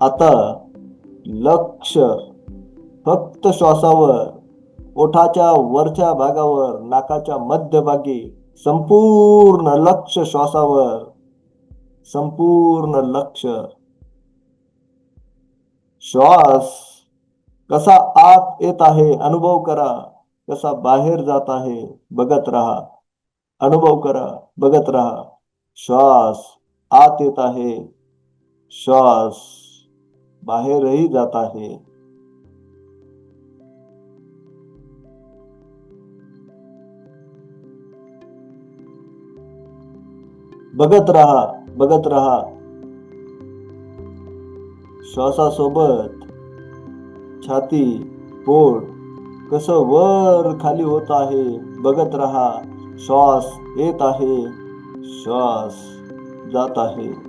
आता लक्ष फक्त श्वासावर ओठाच्या वरच्या भागावर नाकाच्या मध्यभागी संपूर्ण लक्ष श्वासावर संपूर्ण लक्ष. श्वास कसा आत येत आहे अनुभव करा. कसा बाहेर जात आहे बघत राहा. अनुभव करा बघत राहा. श्वास आत येत आहे. श्वास बाहेरही जात आहे बघत राहा बघत राहा। श्वासासोबत छाती पोट कस वर खाली होत आहे बघत रहा। श्वास येत आहे, श्वास जात आहे।